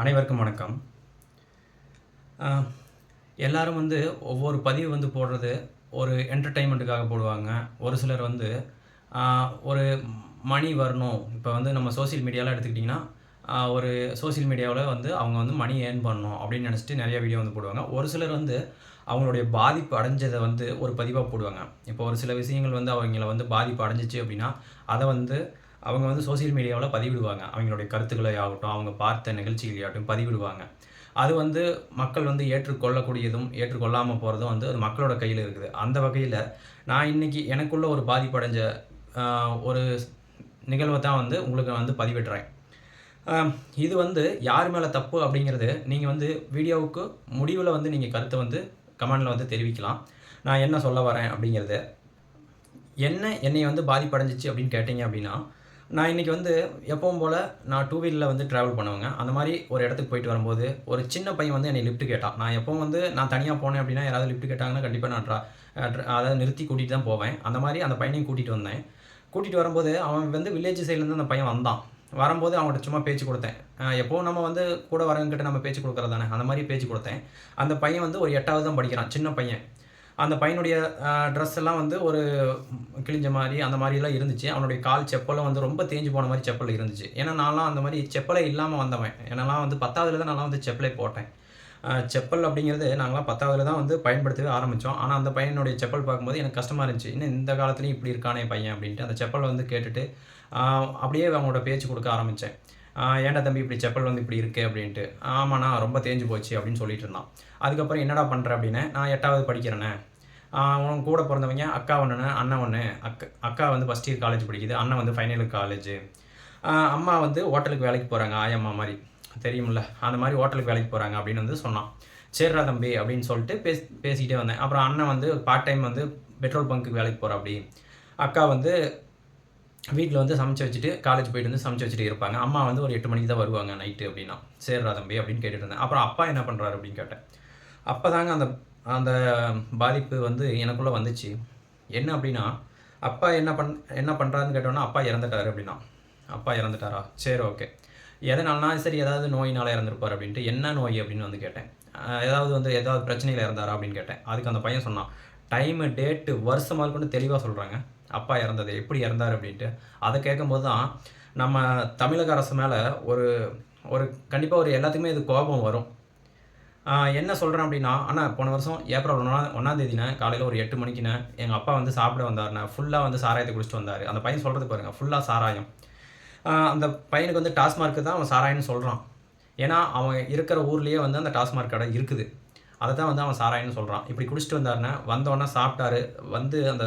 அனைவருக்கும் வணக்கம். எல்லோரும் எல்லாரும் வந்து ஒவ்வொரு பதிவு வந்து போடுறது ஒரு என்டர்டெயின்மெண்ட்டுக்காக போடுவாங்க. ஒரு சிலர் வந்து ஒரு மணி வரணும். இப்போ வந்து நம்ம சோஷியல் மீடியாவில் எடுத்துக்கிட்டிங்கன்னா ஒரு சோஷியல் மீடியாவில் வந்து அவங்க வந்து மணி ஏர்ன் பண்ணணும் அப்படின்னு நினச்சிட்டு நிறைய வீடியோ வந்து போடுவாங்க. ஒரு சிலர் வந்து அவங்களுடைய பாதிப்பு அடைஞ்சதை வந்து ஒரு பதிவாக போடுவாங்க. இப்போ ஒரு சில விஷயங்கள் வந்து அவங்கள வந்து பாதிப்பு அடைஞ்சிச்சு அப்படின்னா அதை வந்து அவங்க வந்து சோஷியல் மீடியாவில் பதிவிடுவாங்க. அவங்களுடைய கருத்துக்களை ஆகட்டும் அவங்க பார்த்த நிகழ்ச்சிகளையாகட்டும் பதிவிடுவாங்க. அது வந்து மக்கள் வந்து ஏற்றுக்கொள்ளக்கூடியதும் ஏற்றுக்கொள்ளாமல் போகிறதும் வந்து அது மக்களோட கையில் இருக்குது. அந்த வகையில் நான் இன்னைக்கு எனக்குள்ள ஒரு பாதிப்படைஞ்ச ஒரு நிகழ்வை தான் வந்து உங்களுக்கு வந்து பதிவிடுறேன். இது வந்து யார் மேலே தப்பு அப்படிங்கிறது நீங்கள் வந்து வீடியோவுக்கு முடிவில் வந்து நீங்கள் கருத்தை வந்து கமெண்டில் வந்து தெரிவிக்கலாம். நான் என்ன சொல்ல வரேன் அப்படிங்கிறது. என்ன என்னை வந்து பாதிப்படைஞ்சிச்சு அப்படின்னு கேட்டிங்க அப்படின்னா நான் இன்றைக்கி வந்து எப்பவும் போல் நான் டூ வீலரில் வந்து ட்ராவல் பண்ணுவேங்க. அந்த மாதிரி ஒரு இடத்துக்கு போயிட்டு வரும்போது ஒரு சின்ன பையன் வந்து என்னை லிஃப்ட் கேட்டான். நான் எப்பவும் வந்து நான் தனியாக போனேன் அப்படின்னா யாராவது லிஃப்ட் கேட்டாங்கன்னா கண்டிப்பாக நான் ட்ரா அதை அதாவது நிறுத்தி கூட்டிகிட்டு தான் போவேன். அந்த மாதிரி அந்த பையனையும் கூட்டிகிட்டு வந்தேன். கூட்டிகிட்டு வரும்போது அவன் வந்து வில்லேஜ் சைட்லேருந்து அந்த பையன் வந்தான். வரும்போது அவன்கிட்ட சும்மா பேச்சு கொடுத்தேன். எப்போவும் நம்ம வந்து கூட வரவங்கிட்ட நம்ம பேச்சு கொடுக்குறது தானே அந்த மாதிரி பேச்சு கொடுத்தேன். அந்த பையன் வந்து ஒரு எட்டாவது தான் படிக்கிறான். சின்ன பையன். அந்த பையனுடைய ட்ரெஸ் எல்லாம் வந்து ஒரு கிழிஞ்ச மாதிரி அந்த மாதிரிலாம் இருந்துச்சு. அவனுடைய கால் செப்பலும் வந்து ரொம்ப தேஞ்சு போன மாதிரி செப்பல் இருந்துச்சு. ஏன்னா நான்லாம் அந்த மாதிரி செப்பலே இல்லாமல் வந்தவன். என்னெல்லாம் வந்து பத்தாவதுல தான் நான்லாம் வந்து செப்பலே போட்டேன். செப்பல் அப்படிங்கிறது நாங்களாம் பத்தாவதுல தான் வந்து பயன்படுத்தவே ஆரம்பித்தோம் ஆனால் அந்த பையனுடைய செப்பல் பார்க்கும்போது எனக்கு கஷ்டமாக இருந்துச்சு. இன்னும் இந்த காலத்துலேயும் இப்படி இருக்கானே பையன் அப்படின்ட்டு அந்த செப்பல் வந்து கேட்டுட்டு அப்படியே அவங்களோட பேச்சு கொடுக்க ஆரம்பித்தேன் ஏன்டா தம்பி இப்படி செப்பல் வந்து இப்படி இருக்கு? அப்படின்ட்டு. ஆமாண்ணா ரொம்ப தேஞ்சு போச்சு அப்படின்னு சொல்லிட்டு இருந்தான். அதுக்கப்புறம் என்னடா பண்ணுற அப்படின்னு நான் எட்டாவது படிக்கிறேனே உன் கூட பிறந்தவங்க அக்கா ஒன்று அண்ணன் ஒன்று அக்கா அக்கா வந்து ஃபஸ்ட் இயர் காலேஜ் படிக்குது அண்ணன் வந்து ஃபைனல் காலேஜ் அம்மா வந்து ஹோட்டலுக்கு வேலைக்கு போகிறாங்க ஆயம்மா மாதிரி. தெரியும்ல? அந்த மாதிரி ஹோட்டலுக்கு வேலைக்கு போகிறாங்க அப்படின்னு வந்து சொன்னான். சரிடா தம்பி அப்படின்னு சொல்லிட்டு பேசி பேசிக்கிட்டே வந்தேன். அப்புறம் அண்ணன் வந்து பார்ட் டைம் வந்து பெட்ரோல் பங்க்குக்கு வேலைக்கு போகிறா அப்படி அக்கா வந்து வீட்டில் வந்து சமைச்சு வச்சுட்டு காலேஜ் போயிட்டு வந்து சமைச்சு வச்சுட்டு இருப்பாங்க. அம்மா வந்து ஒரு எட்டு மணிக்கு தான் வருவாங்க நைட்டு அப்படின்னா. சரிடா தம்பி அப்படின்னு கேட்டுட்டு இருந்தேன் அப்புறம் அப்பா என்ன பண்ணுறாரு அப்படின்னு கேட்டேன். அப்போ தாங்க அந்த அந்த பாதிப்பு வந்து எனக்குள்ளே வந்துச்சு. என்ன அப்படின்னா அப்பா என்ன பண் என்ன பண்ணுறாருன்னு கேட்டோன்னா அப்பா இறந்துட்டாரு அப்படின்னா. அப்பா இறந்துட்டாரா? சரி ஓகே எதனாலனா சரி ஏதாவது நோயினால் இறந்துருப்பார் அப்படின்ட்டு என்ன நோய் அப்படின்னு வந்து கேட்டேன். ஏதாவது வந்து ஏதாவது பிரச்சனையில் இறந்தாரா அப்படின்னு கேட்டேன். அதுக்கு அந்த பையன் சொன்னான் டைமு டேட்டு வருஷமாக கொண்டு தெளிவாக சொல்கிறாங்க அப்பா இறந்தது எப்படி இறந்தார் அப்படின்ட்டு அதை கேட்கும்போது தான் நம்ம தமிழக அரசு மேலே ஒரு ஒரு கண்டிப்பாக ஒரு எல்லாத்துக்குமே இது கோபம் வரும். என்ன சொல்கிறேன் அப்படின்னா ஆனால் போன வருஷம் ஏப்ரல் ஒன்றா ஒன்றாந்தேதினே காலையில் ஒரு எட்டு மணிக்குண்ணே எங்கள் அப்பா வந்து சாப்பிட வந்தாருண்ணே ஃபுல்லாக வந்து சாராயத்தை குடிச்சிட்டு வந்தார். அந்த பையன் சொல்கிறது பாருங்கள் ஃபுல்லாக சாராயம். அந்த பையனுக்கு வந்து டாஸ்மார்க்கு தான் அவன் சாராயம்னு சொல்கிறான் ஏன்னா அவன் இருக்கிற ஊர்லேயே வந்து அந்த டாஸ்மார்க் கடை இருக்குது. அதை தான் வந்து அவன் சாராயின்னு சொல்கிறான் இப்படி குடிச்சிட்டு வந்தாருன்னா வந்தோடனே சாப்பிட்டாரு. வந்து அந்த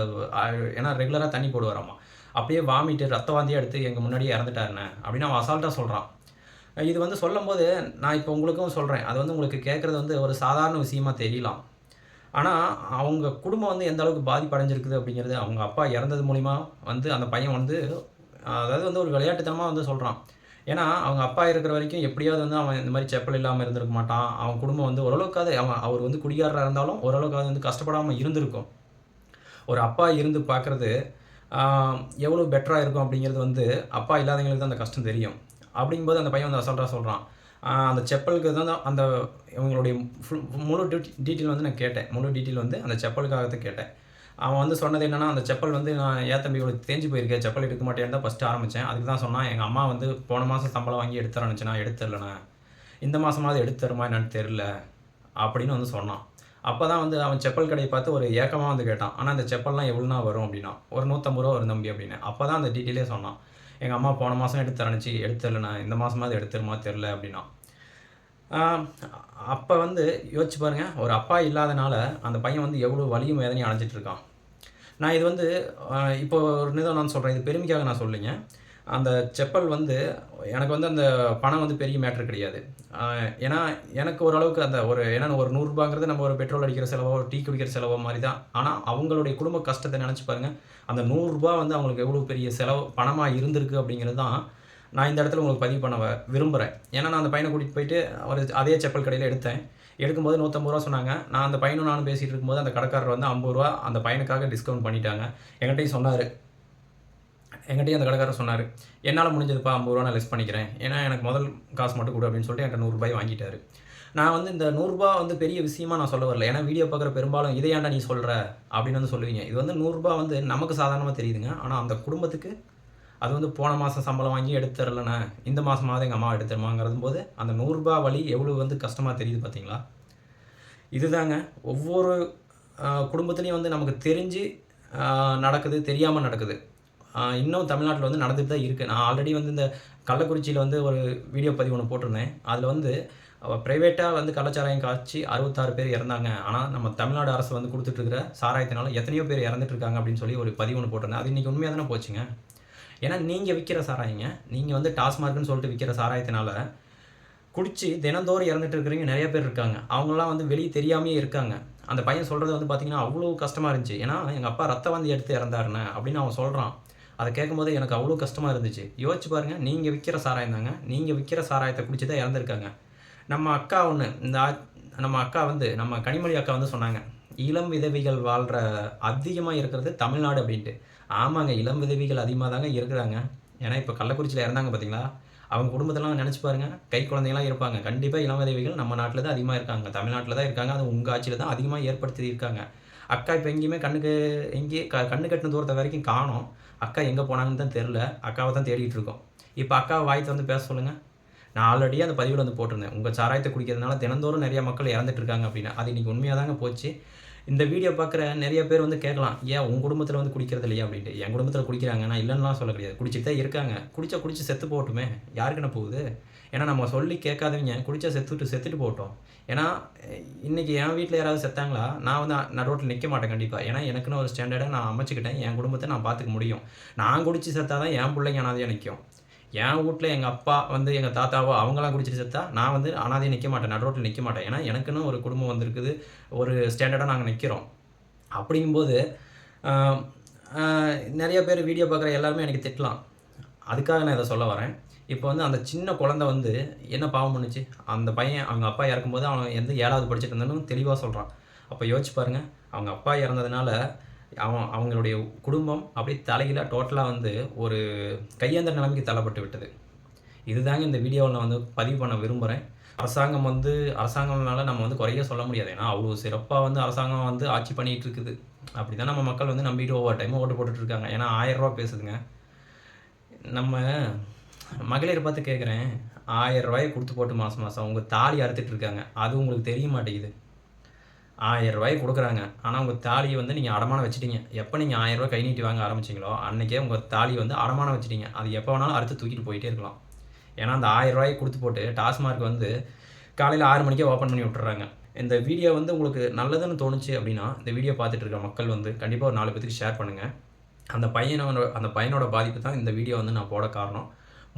ஏன்னா ரெகுலராக தண்ணி போடுவாராம்மா அப்படியே வாமிட்டு ரத்த வாந்தியாக எடுத்து எங்கள் முன்னாடியே இறந்துட்டாருண்ணே அப்படின்னு அவன் அசால்ட்டாக சொல்கிறான் இது வந்து சொல்லும்போது நான் இப்போ உங்களுக்கும் சொல்கிறேன் அது வந்து உங்களுக்கு கேட்குறது வந்து ஒரு சாதாரண விஷயமா தெரியலாம். ஆனால் அவங்க குடும்பம் வந்து எந்த அளவுக்கு பாதிப்படைஞ்சிருக்குது அப்படிங்கிறது அவங்க அப்பா இறந்தது மூலிமா வந்து அந்த பையன் வந்து அதாவது வந்து ஒரு விளையாட்டுத்தனமாக வந்து சொல்கிறான் ஏன்னா அவங்க அப்பா இருக்கிற வரைக்கும் எப்படியாவது வந்து அவன் இந்த மாதிரி செப்பல் இல்லாமல் இருந்திருக்க மாட்டான். அவன் குடும்பம் வந்து ஓரளவுக்காவது அவன் அவர் வந்து குடிகாரராக இருந்தாலும் ஓரளவுக்காவது வந்து கஷ்டப்படாமல் இருந்திருக்கும். ஒரு அப்பா இருந்து பார்க்குறது எவ்வளோ பெட்டராக இருக்கும் அப்படிங்கிறது வந்து அப்பா இல்லாதவங்களுக்கு தான் அந்த கஷ்டம் தெரியும். அப்படிங்கும்போது அந்த பையன் வந்து அசால்ட்டாக சொல்கிறான் அந்த செப்பலுக்கு தான் அந்த இவங்களுடைய ஃபுல் முழு டீட்டெயில் வந்து நான் கேட்டேன். முழு டீட்டெயில் வந்து அந்த செப்பலுக்காக தான் கேட்டேன். அவன் வந்து சொன்னது என்னன்னா அந்த செப்பல் வந்து நான் ஏன் தம்பி இவ்வளோ தேஞ்சு போயிருக்கேன் செப்பல் எடுக்க மாட்டேன்னு தான் ஃபஸ்ட்டு ஆரம்பித்தேன் அதுக்கு தான் சொன்னான் எங்கள் அம்மா வந்து போன மாதம் சம்பளம் வாங்கி எடுத்துறேன்னு நான் எடுத்துடலண்ணே இந்த மாதமாவது எடுத்து தருமா என்னன்னு தெரில அப்படின்னு வந்து சொன்னான். அப்போ தான் வந்து அவன் செப்பல் கடையை பார்த்து ஒரு ஏக்கமாக வந்து கேட்டான். ஆனால் அந்த செப்பல்லாம் எவ்வளோனா வரும் அப்படின்னா ஒரு நூற்றம்பது ரூபா வரும் தம்பி அப்படின்னு. அப்போ தான் அந்த டீட்டெயிலே சொன்னான். எங்கள் அம்மா போன மாதம் எடுத்து தரணுச்சு எடுத்துடலண்ணா இந்த மாதமாவது எடுத்துருமா தெரில அப்படின்னா. அப்போ வந்து யோசிச்சு பாருங்க ஒரு அப்பா இல்லாதனால அந்த பையன் வந்து எவ்வளோ வலியும் வேதனையும் அடைஞ்சிட்ருக்கான் நான் இது வந்து இப்போ ஒரு நிதம் நான் சொல்கிறேன் இது பெருமைக்காக நான் சொல்லிங்க. அந்த செப்பல் வந்து எனக்கு வந்து அந்த பணம் வந்து பெரிய மேட்ரு கிடையாது. ஏன்னா எனக்கு ஓரளவுக்கு அந்த ஒரு ஏன்னா ஒரு நூறுரூபாங்கிறது நம்ம ஒரு பெட்ரோல் அடிக்கிற செலவோ ஒரு டீ குடிக்கிற செலவோ மாதிரி தான். ஆனால் அவங்களுடைய குடும்ப கஷ்டத்தை நினச்சி பாருங்கள் அந்த நூறுரூபா வந்து அவங்களுக்கு எவ்வளோ பெரிய செலவு பணமாக இருந்திருக்கு அப்படிங்கிறது தான் நான் இந்த இடத்துல உங்களுக்கு பதிவு பண்ண விரும்புகிறேன் ஏன்னா நான் அந்த பையனை கூட்டிகிட்டு போயிட்டு அவர் அதே செப்பல் கடையில் எடுத்தேன். எடுக்கும்போது நூற்றம்பது ரூபா சொன்னாங்க. நான் அந்த பையனும் நானும் பேசிகிட்டு இருக்கும்போது அந்த கடைக்காரர் வந்து ஐம்பது ரூபா அந்த பையனுக்காக டிஸ்கவுண்ட் பண்ணிட்டாங்க. என்கிட்டயும் சொன்னார். என்கிட்டயும் அந்த கடைக்காரர் சொன்னார். என்னால் முடிஞ்சதுப்பா ஐம்பது ரூபா நான் லெஸ் பண்ணிக்கிறேன். ஏன்னா எனக்கு முதல் காசு மட்டும் கொடு அப்படின்னு சொல்லிட்டு என்கிட்ட நூறுரூபாய் வாங்கிட்டாரு. நான் வந்து இந்த நூறுரூபா வந்து பெரிய விஷயமா நான் சொல்ல வரல. ஏன்னா வீடியோ பார்க்குற பெரும்பாலும் இதை ஏன்டா நீ சொல்கிற அப்படின்னு வந்து சொல்லுவீங்க. இது வந்து நூறுரூபா வந்து நமக்கு சாதாரணமாக தெரியுதுங்க. ஆனால் அந்த குடும்பத்துக்கு அது வந்து போன மாதம் சம்பளம் வாங்கி எடுத்துறலண்ணே இந்த மாதமாவது எங்கள் அம்மா எடுத்துருமாங்கிறது போது அந்த நூறுரூபா வழி எவ்வளோ வந்து கஷ்டமாக தெரியுது பார்த்தீங்களா இதுதாங்க. ஒவ்வொரு குடும்பத்துலேயும் வந்து நமக்கு தெரிஞ்சு நடக்குது தெரியாமல் நடக்குது. இன்னும் தமிழ்நாட்டில் வந்து நடந்துட்டு தான் இருக்குது நான் ஆல்ரெடி வந்து இந்த கள்ளக்குறிச்சியில் வந்து ஒரு வீடியோ பதிவு ஒன்று போட்டிருந்தேன். அதில் வந்து ப்ரைவேட்டாக வந்து கள்ளச்சாராயம் காய்ச்சி அறுபத்தாறு பேர் இறந்தாங்க. ஆனால் நம்ம தமிழ்நாடு அரசு வந்து கொடுத்துட்ருக்கிற சாராயத்தினால எத்தனையோ பேர் இறந்துட்டு இருக்காங்க அப்படின்னு சொல்லி ஒரு பதிவு ஒன்று போட்டிருந்தேன். அது இன்றைக்கி உண்மையாக தானே போச்சுங்க? ஏன்னா நீங்கள் விற்கிற சாராயங்க நீங்கள் வந்து டாஸ்மார்க்னு சொல்லிட்டு விற்கிற சாராயத்தினால குடிச்சு தினந்தோறும் இறந்துட்டு இருக்கிறவங்க நிறைய பேர் இருக்காங்க. அவங்களாம் வந்து வெளியே தெரியாமையே இருக்காங்க. அந்த பையன் சொல்கிறது வந்து பார்த்தீங்கன்னா அவ்வளோ கஷ்டமாக இருந்துச்சு. ஏன்னா எங்கள் அப்பா ரத்த வந்து எடுத்து இறந்தாருன்னு அப்படின்னு அவன் சொல்கிறான் அதை கேட்கும்போது எனக்கு அவ்வளோ கஷ்டமாக இருந்துச்சு. யோசிச்சு பாருங்கள் நீங்கள் விற்கிற சாராயம் தாங்க. நீங்கள் விற்கிற சாராயத்தை குடிச்சு தான் இறந்துருக்காங்க. நம்ம அக்கா ஒன்று இந்த நம்ம அக்கா வந்து நம்ம கனிமொழி அக்கா வந்து சொன்னாங்க இளம் விதவிகள் வாழ்கிற அதிகமாக இருக்கிறது தமிழ்நாடு அப்படின்ட்டு. ஆமாங்க இளம் விதவிகள் அதிகமாக தாங்க இருக்கிறாங்க. ஏன்னா இப்போ கள்ளக்குறிச்சியில் இறந்தாங்க பார்த்தீங்களா அவங்க குடும்பத்தெல்லாம் நினச்சி பாருங்க கை குழந்தைங்களாம் இருப்பாங்க. கண்டிப்பாக இளம் விதவிகள் நம்ம நாட்டில் தான் அதிகமாக இருக்காங்க. தமிழ்நாட்டில் தான் இருக்காங்க. அது உங்கள் ஆட்சியில் தான் அதிகமாக ஏற்படுத்தி இருக்காங்க அக்கா இப்போ எங்கேயுமே கண்ணுக்கு எங்கேயே க கண்ணு கட்டின தூரத்தை வரைக்கும் காணும். அக்கா எங்கே போனாங்கன்னு தான் தெரில. அக்காவை தான் தேடிட்டு இருக்கோம். இப்போ அக்கா வாய் வந்து பேச சொல்லுங்கள் நான் ஆல்ரெடி அந்த பதிவில் வந்து போட்டிருந்தேன். உங்கள் சாராயத்தை குடிக்கிறதுனால தினந்தோறும் நிறைய மக்கள் இறந்துட்டு இருக்காங்க அப்படின்னா. அது இன்றைக்கி உண்மையாக தாங்க போச்சு. இந்த வீடியோ பார்க்குற நிறைய பேர் வந்து கேட்கலாம் ஏன் உங்கள் குடும்பத்தில் வந்து குடிக்கிறது இல்லையா? அப்படின்ட்டு. என் குடும்பத்தில் குடிக்கிறாங்க. நான் இல்லைன்னுலாம் சொல்ல கிடையாது. குடிச்சிட்டு தான் இருக்காங்க. குடிச்சா குடிச்சு செத்து போகட்டுமே. யாருக்கு என்ன போகுது? ஏன்னா நம்ம சொல்லி கேட்காதவங்க குடிச்சா செத்துட்டு செத்துட்டு போகட்டும். ஏன்னா இன்றைக்கி என் வீட்டில் யாராவது செத்தாங்களா? நான் வந்து நடுரோட்டில் நிற்க மாட்டேன் கண்டிப்பாக ஏன்னா எனக்குன்னு ஒரு ஸ்டாண்டர்டை நான் அமைச்சிக்கிட்டேன். என் குடும்பத்தை நான் பார்த்துக்க முடியும். நான் குடிச்சு செத்தாதான் என் பிள்ளைங்க அனாதையாக நிற்கும் என் வீட்டில் எங்கள் அப்பா வந்து எங்கள் தாத்தாவோ அவங்களாம் குடிச்சிட்டு செத்தா நான் வந்து அனாதையும் நிற்க மாட்டேன் நடுரோட்டில் நிற்க மாட்டேன். ஏன்னா எனக்குன்னு ஒரு குடும்பம் வந்திருக்குது ஒரு ஸ்டாண்டர்டாக நாங்கள் நிற்கிறோம் அப்படிங்கும்போது நிறைய பேர் வீடியோ பார்க்குற எல்லாருமே எனக்கு திட்டலாம். அதுக்காக நான் இதை சொல்ல வரேன். இப்போ வந்து அந்த சின்ன குழந்தை வந்து என்ன பாவம் பண்ணுச்சு? அந்த பையன் அவங்க அப்பா இறக்கும்போது அவன் எந்த ஏழாவது படிச்சுட்டு இருந்தாலும் தெளிவாக சொல்கிறான் அப்போ யோசிச்சு பாருங்கள் அவங்க அப்பா இறந்ததுனால அவன் அவங்களுடைய குடும்பம் அப்படியே தலையில் டோட்டலாக வந்து ஒரு கையேந்த நிலைமைக்கு தள்ளப்பட்டு விட்டது. இதுதாங்க இந்த வீடியோவில் நான் வந்து பதிவு பண்ண விரும்புகிறேன் அரசாங்கம் வந்து அரசாங்கம் மேலே நம்ம வந்து குறைய சொல்ல முடியாது. ஏன்னா அவ்வளோ சிறப்பாக வந்து அரசாங்கம் வந்து ஆட்சி பண்ணிகிட்டு இருக்குது. அப்படி தான் நம்ம மக்கள் வந்து நம்பிட்டு ஒவ்வொரு டைமும் ஓட்டு போட்டுட்ருக்காங்க ஏன்னா ஆயிரரூபா பேசுதுங்க. நம்ம மகளிர் பார்த்து கேட்குறேன் ஆயிரம் ரூபாயை கொடுத்து போட்டு மாதம் மாதம் உங்கள் தாலி அறுத்துட்ருக்காங்க அது உங்களுக்கு தெரிய மாட்டேங்குது. ஆயிரம் ரூபாய் கொடுக்குறாங்க. ஆனால் உங்கள் தாலியை வந்து நீங்கள் அடமானம் வச்சிட்டீங்க. எப்போ நீங்கள் ஆயிரம் ரூபாய் கை நீட்டி வாங்க ஆரம்பிச்சிங்களோ அன்றைக்கே உங்கள் தாலி வந்து அடமானம் வச்சுட்டீங்க. அது எப்போ வேணாலும் அறுத்து தூக்கிட்டு போயிட்டே இருக்கலாம். ஏன்னா அந்த ஆயிரம் ரூபாயை கொடுத்து போட்டு டாஸ்மார்க் வந்து காலையில் ஆறு மணிக்கே ஓப்பன் பண்ணி விட்டுறாங்க. இந்த வீடியோ வந்து உங்களுக்கு நல்லதுன்னு தோணுச்சு அப்படின்னா இந்த வீடியோ பார்த்துட்டு இருக்க மக்கள் வந்து கண்டிப்பாக ஒரு நாலு பேத்துக்கு ஷேர் பண்ணுங்கள் அந்த பையனோட அந்த பையனோட பாதிப்பு தான் இந்த வீடியோ வந்து நான் போட காரணம்.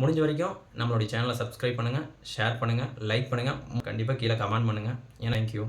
முடிஞ்ச வரைக்கும் நம்மளுடைய சேனலை சப்ஸ்கிரைப் பண்ணுங்கள் ஷேர் பண்ணுங்கள் லைக் பண்ணுங்கள் கண்டிப்பாக கீழே கமெண்ட் பண்ணுங்கள் ஏன்னா தேங்க்யூ